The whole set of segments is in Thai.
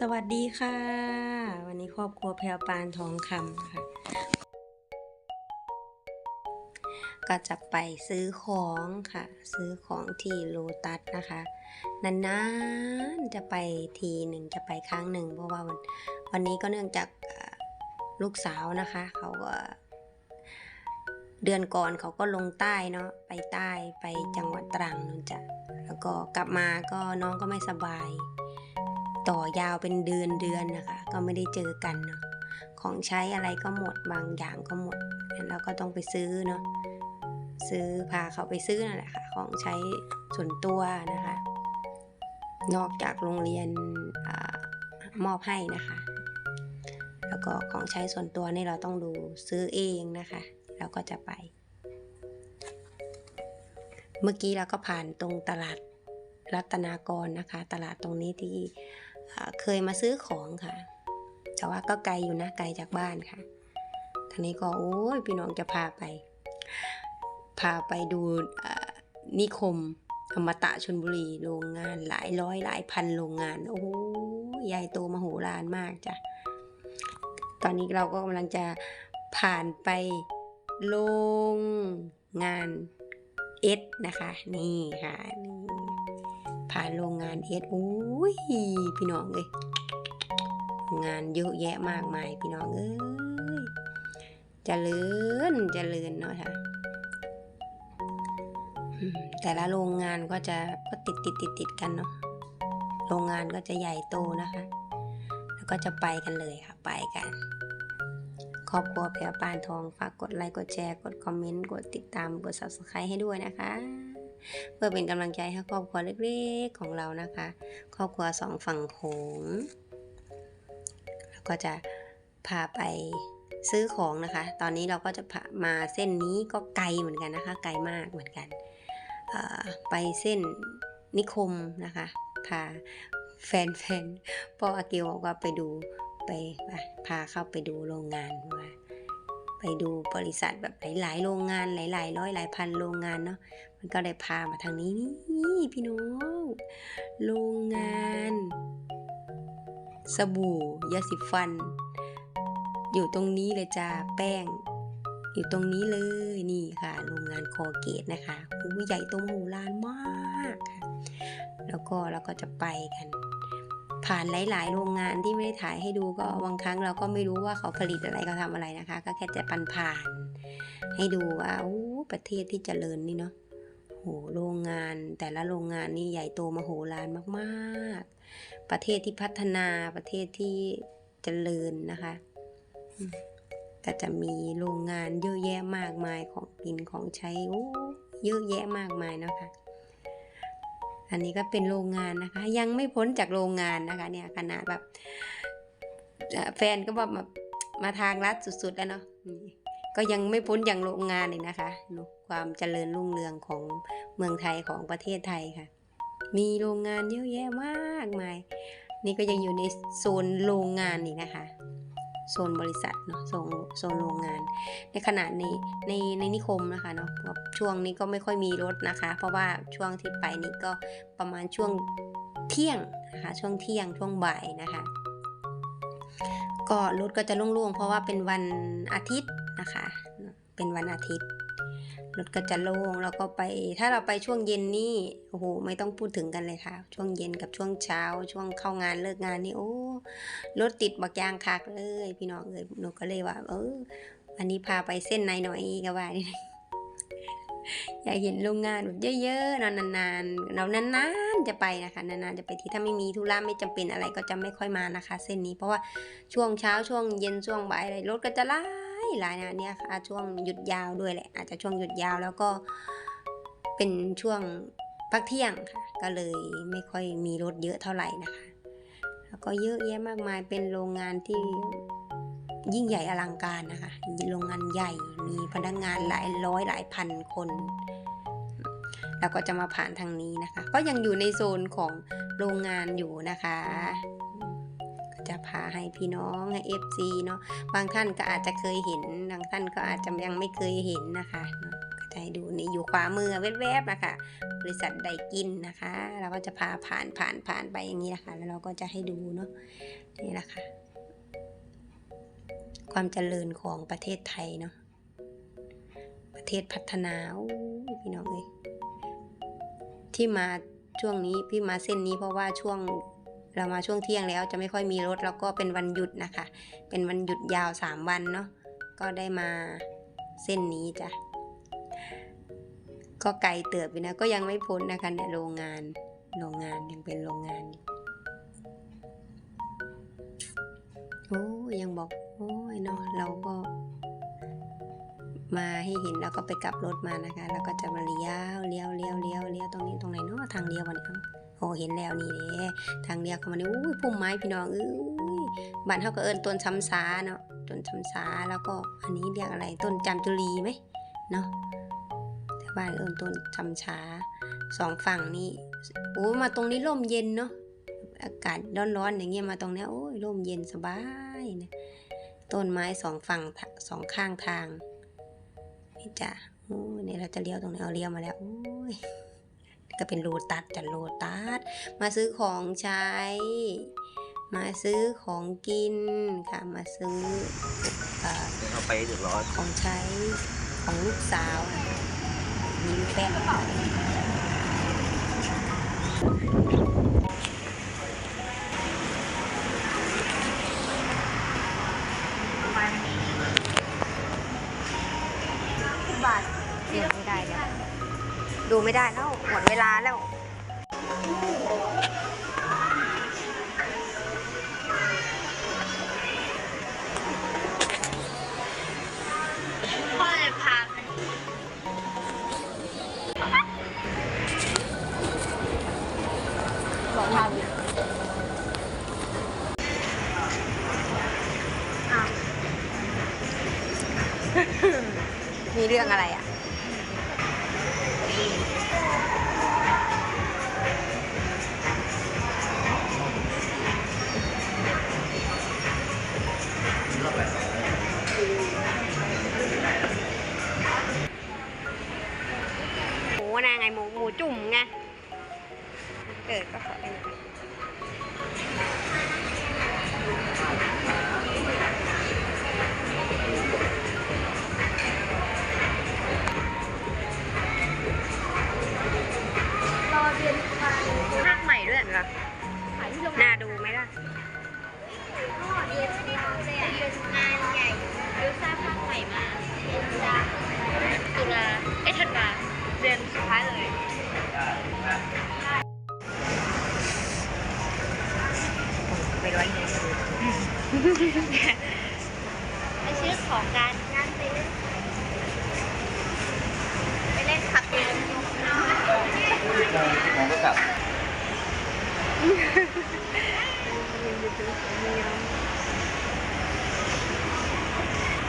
สวัสดีค่ะ วันนี้ครอบครัวแพรวปานทองคำค่ะก็จะไปซื้อของค่ะ ซื้อของที่โลตัสนะคะ นานๆจะไปทีหนึ่งจะไปครั้งหนึ่ง เพราะว่าวันวันนี้ก็เนื่องจากลูกสาวนะคะ เขาก็ เดือนก่อนเขาก็ลงใต้เนาะไปใต้ไปจังหวัดตรังนั่นจ้ะแล้วก็กลับมาก็น้องก็ไม่สบาย ต่อยาวเป็นเดือนเดือนนะคะ ก็ไม่ได้เจอกันเนาะของใช้อะไรก็หมดบางอย่างก็หมดแล้วก็ต้องไปซื้อเนาะซื้อพาเขาไปซื้อนั่นแหละค่ะของใช้ส่วนตัวนะคะ นอกจากโรงเรียนอมอบให้นะคะ แล้วก็ของใช้ส่วนตัวนี่เราต้องดูซื้อเองนะคะแล้วก็จะไป เมื่อกี้เราก็ผ่านตรงตลาดรัตนากรนะคะ ตลาดตรงนี้ที่ เคยมาซื้อของค่ะ แต่ว่าก็ไกลอยู่นะไกลจากบ้านค่ะทีนี้ก็โอ้ยพี่น้องจะพาไป พาไปดูนิคมอมตะชนบุรีโรงงานหลายร้อยหลายพันโรงงาน โอ้โหใหญ่โตมโหฬารมากจ้ะตอนนี้เราก็กำลังจะผ่านไปโรงงานเอสนะคะ นี่ค่ะนี่ ผ่านโรงงานเอสอุ้ยพี่น้องเลยงานเยอะแยะมากมายพี่น้องเอ้ยจเจริญเจริญเนาะค่ะแต่ละโรงงานก็จะก็ติดติดติดติดกันเนาะโรงงานก็จะใหญ่โตนะคะ แล้วก็จะไปกันเลยค่ะไปกัน ครอบครัวแพรปานทองฝากกดไลค์กดแชร์กดคอมเมนต์กดติดตามกด subscribe ให้ด้วยนะคะ เพื่อเป็นกำลังใจให้ครอบครัวเล็กๆของเรานะคะ ครอบครัวสองฝั่งโขงแล้วก็จะพาไปซื้อของนะคะ ตอนนี้เราก็จะพามาเส้นนี้ก็ไกลเหมือนกันนะคะ ไกลมากเหมือนกันไปเส้นนิคมนะคะ พาแฟนๆพ่ออากียวบอกว่าไปดูไปไปพาเข้าไปดูโรงงานว่า ไปดูบริษัทแบบหลาย ๆ โรงงานหลาย ๆ ร้อยหลายพันโรงงานเนาะมันก็เลยพามาทางนี้นี่พี่น้องโรงงาน สบู่ยาสีฟัน อยู่ตรงนี้เลยจ้าแป้ง อยู่ตรงนี้เลยนี่ค่ะ โรงงานคอเกตนะคะหูใหญ่ตมโหฬารมากค่ะแล้วก็เราก็จะไปกัน ผ่านหลาย ๆ โรงงานที่ไม่ได้ถ่ายให้ดูก็บางครั้งเราก็ไม่รู้ว่าเขาผลิตอะไรเขาทำอะไรนะคะ ก็แค่จะปันผ่านให้ดูว่าโอ้ประเทศที่เจริญนี่เนาะโหโรงงานแต่ละโรงงานนี่ใหญ่โตมโหฬารมากๆ ประเทศที่พัฒนาประเทศที่เจริญนะคะก็จะมีโรงงานเยอะแยะมากมายของกินของใช้โอ้เยอะแยะมากมายเนาะค่ะ อันนี้ก็เป็นโรงงานนะคะ ยังไม่พ้นจากโรงงานนะคะ เนี่ยขนาดแบบแฟนก็แบบมามาทางลัดสุดๆแล้วเนาะก็ยังไม่พ้นอย่างโรงงานเลยนะคะเนอะความเจริญรุ่งเรืองของเมืองไทยของประเทศไทยค่ะ มีโรงงานเยอะแยะมากมาย นี่ก็ยังอยู่ในโซนโรงงานนี่นะคะ โซนบริษัทเนาะโซนโซนโรงงาน ในขณะในในในนิคมนะคะเนาะช่วงนี้ก็ไม่ค่อยมีรถนะคะ เพราะว่าช่วงที่ไปนี่ก็ประมาณช่วงเที่ยงนะคะช่วงเที่ยงช่วงบ่ายนะคะ ก็รถก็จะโล่งๆเพราะว่าเป็นวันอาทิตย์นะคะเป็นวันอาทิตย์รถก็จะโล่งแล้วก็ไปถ้าเราไปช่วงเย็นนี่โอ้โหไม่ต้องพูดถึงกันเลยค่ะ ช่วงเย็นกับช่วงเช้า ช่วงเข้างานเลิกงานนี่โอ้ รถติดบักยางคักเลย พี่น้องเอ้ยหนูก็เลยว่า เออวันนี้พาไปเส้นในหน่อยก็ว่าอยากเห็นโรงงานแบบเยอะๆนานๆเรานานๆจะไปนะคะนานๆจะไปที่ถ้าไม่มีธุระไม่จำเป็นอะไรก็จะไม่ค่อยมานะคะ เส้นนี้เพราะว่าช่วงเช้าช่วงเย็นช่วงบ่ายอะไรรถก็จะหลายหลายนะเนี่ยค่ะช่วงหยุดยาวด้วยแหละ อาจจะช่วงหยุดยาวแล้วก็เป็นช่วงพักเที่ยงค่ะ ก็เลยไม่ค่อยมีรถเยอะเท่าไหร่นะคะ แล้วก็เยอะแยะมากมายเป็นโรงงานที่ยิ่งใหญ่อลังการนะคะโรงงานใหญ่มีพนักงานหลายร้อยหลายพันคนแล้วก็จะมาผ่านทางนี้นะคะ ก็ยังอยู่ในโซนของโรงงานอยู่นะคะ จะพาให้พี่น้องให้ FC เนาะบางท่านก็อาจจะเคยเห็นบางท่านก็อาจจะยังไม่เคยเห็นนะคะเนาะ จะจะให้ดูนี่อยู่ขวามือแวบๆนะคะบริษัทไดกินนะคะ เราก็จะพาผ่านผ่านผ่านไปอย่างนี้นะคะ แล้วเราก็จะให้ดูเนาะนี่แหละค่ะความเจริญของประเทศไทยเนาะประเทศพัฒนาพี่น้องเอ้ยที่มาช่วงนี้พี่มาเส้นนี้เพราะว่าช่วงเรามาช่วงเที่ยงแล้วจะไม่ค่อยมีรถแล้วก็เป็นวันหยุดนะคะ เป็นวันหยุดยาวสามวันเนาะก็ได้มาเส้นนี้จ้ะ ก็ไกลเติบอยู่นะ ก็ยังไม่พ้นนะคะเนี่ยโรงงาน โรงงานยังเป็นโรงงานอยู่โอ้ยังบอก โอ้ยเนาะเราก็ มาให้เห็นแล้วก็ไปกลับรถมานะคะ แล้วก็จะมาเลี้ยวเลี้ยวเลี้ยวเลี้ยวเลี้ยวตรงนี้ตรงไหนเนาะทางเลี้ยววันนี้โอ้เห็นแล้วนี่เด้ทางเลี้ยวเข้ามาเนี่ยอุ้ยพุ่มไม้พี่น้องเอ้ยบ้านเขาก็เอิญต้นช้ำซาเนาะต้นช้ำซาแล้วก็อันนี้เรียกอะไรต้นจามจุลีไหมเนาะ บ้านเริ่มต้นจำช้าสองฝั่งนี่โอ้มาตรงนี้ร่มเย็นเนาะอากาศร้อนๆอย่างเงี้ยมาตรงเนี้ยโอ้ยร่มเย็นสบายนะต้นไม้สองฝั่งทะสองข้างทางนี่จ้ะโอ้ยเนี่ยเราจะเลี้ยวตรงนี้เอาเลี้ยวมาแล้วโอ้ยก็เป็นโลตัสจ้ะโลตัสมาซื้อของใช้ มาซื้อของกินค่ะมาซื้อเอ่อเอาไปเดือดร้อนของใช้ของลูกสาวอะยิ้ มแป้นบาทเสียไม่ได้แล้ว ดูไม่ได้แล้วหมดเวลาแล้วพ่อเลยพาไป องอะไรอะ่ะหมูนะไงหมูหมูจุ่มไงเกิดก็ขอเป็ ดือนสุดท้ายเลยไปร้อยเงินไปซื้อของกันงานไปเล่นไปเล่นขับเรือมองก็กลับ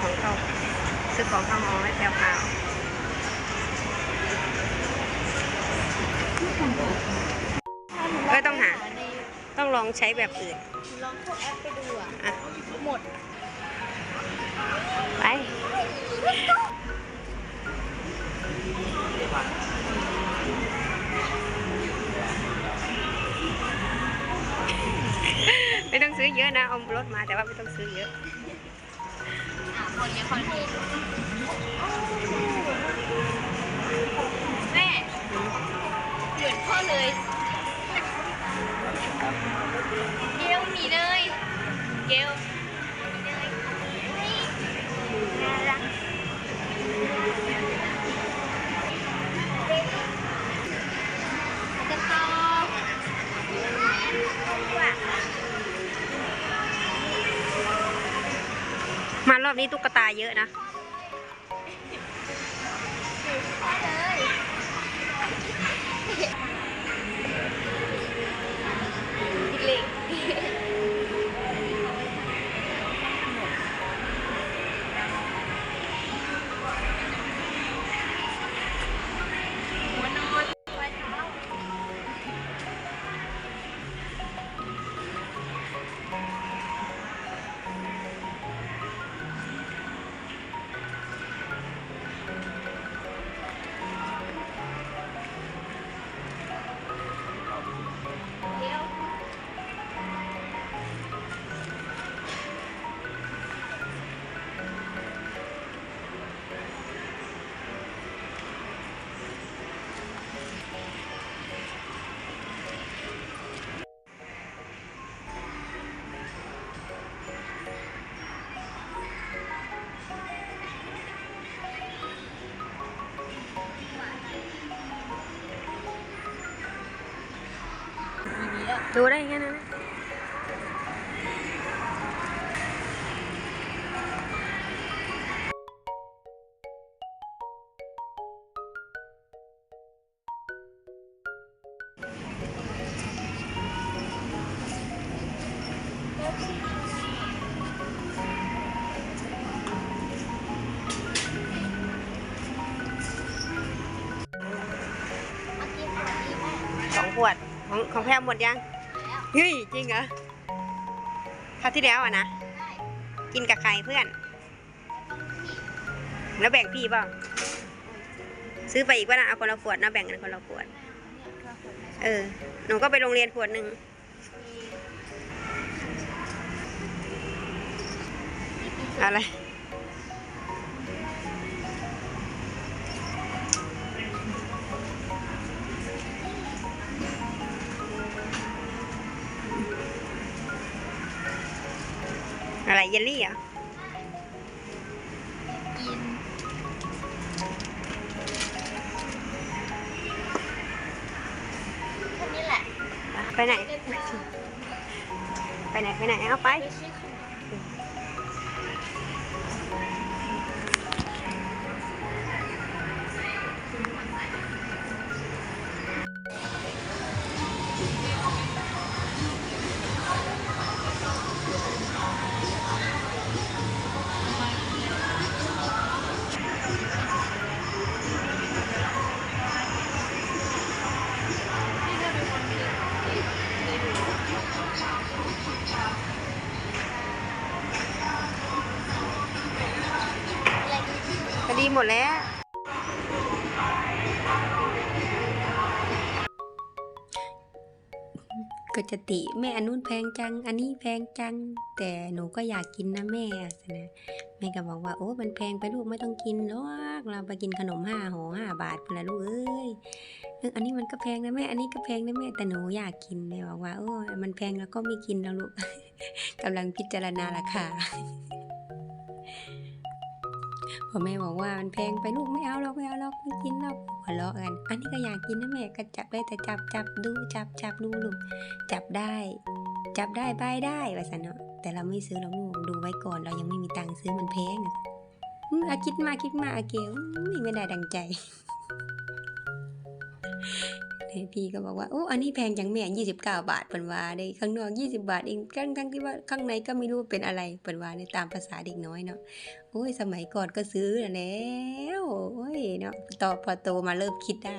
ของเขาซื้อของเข้ามาไม่แพรวพราว ก็ต้องหา ต้องลองใช้แบบอื่น ลองพวกแอปไปดูอะอะหมด ไป ไม่ต้องซื้อเยอะนะเอารถมาแต่ว่าไม่ต้องซื้อเยอะอะคนเนี้ยคนนี้แม่ เลยเกลหนีเลยเกลหนีเลยน่ารักจะตอมารอบนี้ตุ๊กตาเยอะนะ ดูได้แค่นั้นนะสองขวดของของแพรหมดยัง เฮ้ยจริงเหรอคราวที่แล้วอะนะ กินกับใครเพื่อน แล้วแบ่งพี่เปล่าซื้อไปอีกว่านะเอาคนละขวดนะแบ่งกันคนละขวด เออ หนูก็ไปโรงเรียนขวดหนึ่งอะไร อะไรเยลลี่เหรอกินแค่นี้แหละ ไปไหน ไปไหน ไปไหน เอาไปไม่ใช่ มดแล้ว ก็จะติแม่อันนู้นแพงจัง อันนี้แพงจัง แต่หนูก็อยากกินนะแม่นะแม่ก็บอกว่าโอ้มันแพงไปลูกไม่ต้องกินหรอกเราไปกินขนมห้าห่อห้าบาทไปละลูกเอ้ยอออันนี้มันก็แพงนะแม่ อันนี้ก็แพงนะแม่ แต่หนูอยากกินแม่บอกว่าโอ้มันแพงแล้วก็ไม่กินแล้วลูกกำลังพิจารณาราคา พอแม่บอกว่ามันแพงไปลูกไม่เอาหรอกไม่เอาหรอกไม่กินหรอกหัวเราะกันอันนี้ก็อยากกินนะแม่ก็จับได้แต่จับจับดูจับจับดูลูกจับได้ จับได้บายได้ว่าสันเนาะแต่เราไม่ซื้อหรอกลูกดูไว้ก่อน เรายังไม่มีตังค์ซื้อมันแพงอะอาคิดมาคิดมาอาเกลไม่ได้ดังใจ เฮ้พี่ก็บอกว่าโอ้อันนี้แพงจังแม่ยี่สิบเก้าบาทเปิ่นว่าได้ข้างนอกยี่สิบาทเองทั้งทั้งที่ว่าข้างในก็ไม่รู้เป็นอะไรเปิ่นว่าในตามภาษาเด็กน้อยเนาะโอ้ยสมัยก่อนก็ซื้อแล้วโอ้ยเนาะต่อพอโตมาเริ่มคิดได้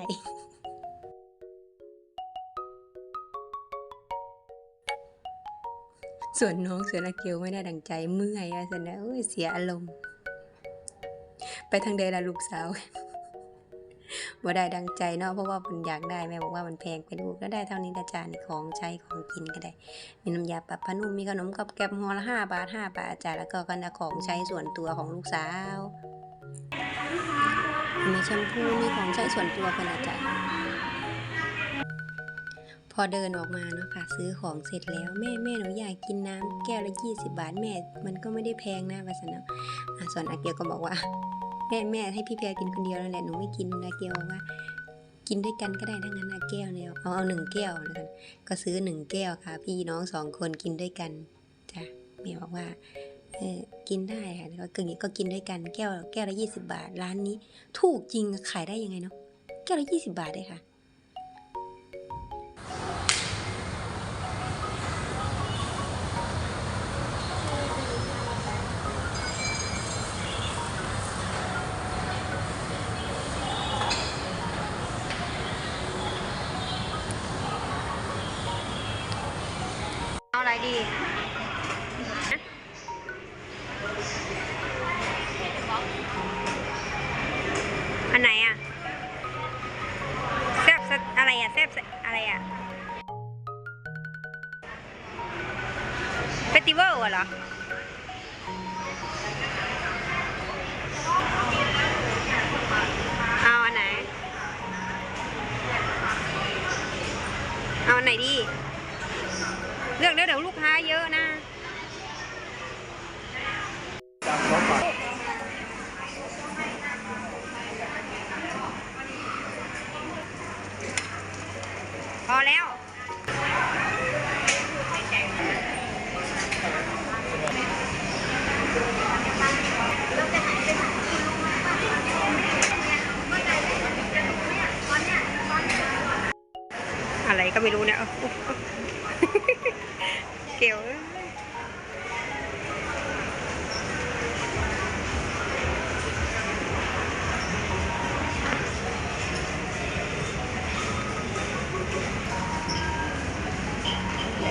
ส่วนน้องเสือนาเกียวไม่ได้ดังใจเมื่อยอะสนะเสียอารมณ์ ไปทางใดล่ะลูกสาว ว่ได้ดังใจเนาะเพราะว่ามันอยากได้แม่บอกว่ามันแพงไปลูกแล้วได้เท่านี้ละจานของใช้ของกินก็ได้ มีน้ำยาปรับผ้านุ่มมีขนมกับแกบหอละห้าบาทห้าบาทจ้ะแล้วก็กันของใช้ส่วนตัวของลูกสาว มีแชมพูมีของใช้ส่วนตัวเป็นอาจารย์พอเดินออกมาเนาะค่ะซื้อของเสร็จแล้วแม่แม่หนูอยากกินน้ำแก้วละยี่สิบาทแม่ มันก็ไม่ได้แพงนะวาสนาอะส่วนอาเกียวก็บอกว่า แม่แม่ให้พี่แพรกินคนเดียวนั่นแหละหนูไม่กินอาเกียวบอกว่า กินด้วยกันก็ได้ทั้งนั้นอาแก้วเนี่ยเอาเอาหนึ่งแก้วแล้วกันก็ซื้อหนึ่งแก้วค่ะ พี่น้องสองคนกินด้วยกันจ้ะแม่บอกว่าเออกินได้ค่ะก็กินก็กินด้วยกันแก้วแก้วละยี่สิบาทร้านนี้ ถูกจริงขายได้ยังไงเนาะแก้วละยี่สิบาทเลยค่ะ พอแล้ว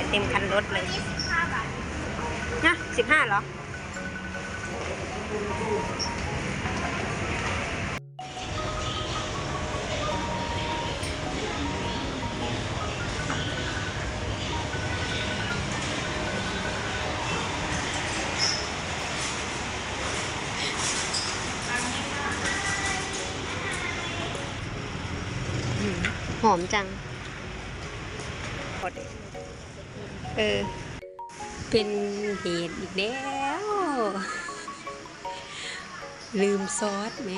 เลยเต็มคันรถเลยนี่สิบห้าบาทนะสิบห้าเหรอ หอมจัง ออ เป็นเหตุอีกแล้ว ลืมซอสแหม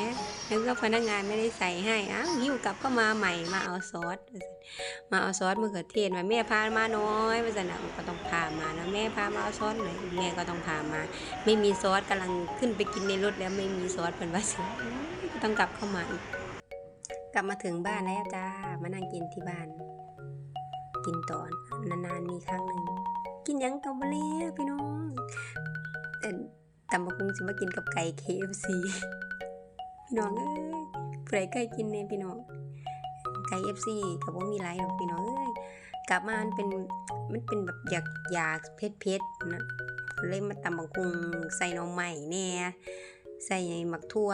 แล้วก็พนักงานไม่ได้ใส่ให้อ้าวหิ้วกลับก็มาใหม่มาเอาซอสมาเอาซอสมะเขือเทศมาแม่พามาน้อยว่าสนนะก็ต้องพามาแล้วแม่พามาเอาซอสหน่อยแม่ก็ต้องพามา ไม่มีซอสกำลังขึ้นไปกินในรถแล้วไม่มีซอสเป็นว่าสิต้องกลับเข้ามาอีกกลับมาถึงบ้านแล้วจ้า มานั่งกินที่บ้าน กินตอน นานๆมีครั้งหนึ่งกินยังกับมาเลียพี่น้องเอ่อตำบักหุ่งสิมากินกับไก่ KFC พี่น้องเอ้ยผู้ใดเคยกินเนี่ยพี่น้องไก่ FC กับว่ามีไรหรอกพี่น้องเอ้ยกลับมามันเป็นมันเป็นแบบอยากอยากเผ็ดเผ็ดนะเลยมาตำบักหุ่งใส่หน่อไม้แน่ใส่หมักทั่ว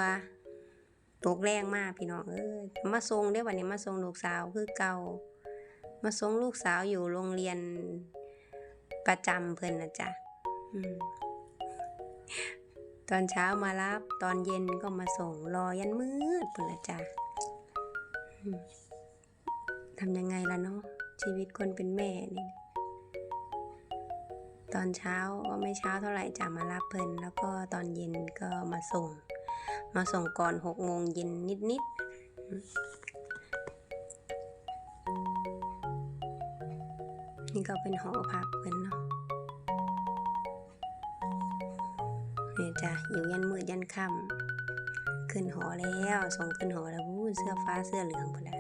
ตกแรงมากพี่น้องเอ้ยมาส่งได้วันนี้มาส่งลูกสาวคือเก่า มาส่งลูกสาวอยู่โรงเรียนประจำเพิ่นนะจ๊ะอตอนเช้ามารับ ตอนเย็นก็มาส่งรอยันมืดเพิ่นละจ้ะทำยังไงล่ะเนาะชีวิตคนเป็นแม่นี่ตอนเช้าก็ไม่เช้าเท่าไหร่จะมารับเพิ่นแล้วก็ตอนเย็นก็มาส่ง มาส่งก่อนหกโมงเย็นนิดๆ นี่ก็เป็นหอพักเพิ่นเนาะเนี่ยจ้ะอยู่ยันมืดยันค่ำขึ้นหอแล้วส่งขึ้นหอแล้ววู้เสื้อฟ้าเสื้อเหลืองพอแล้ว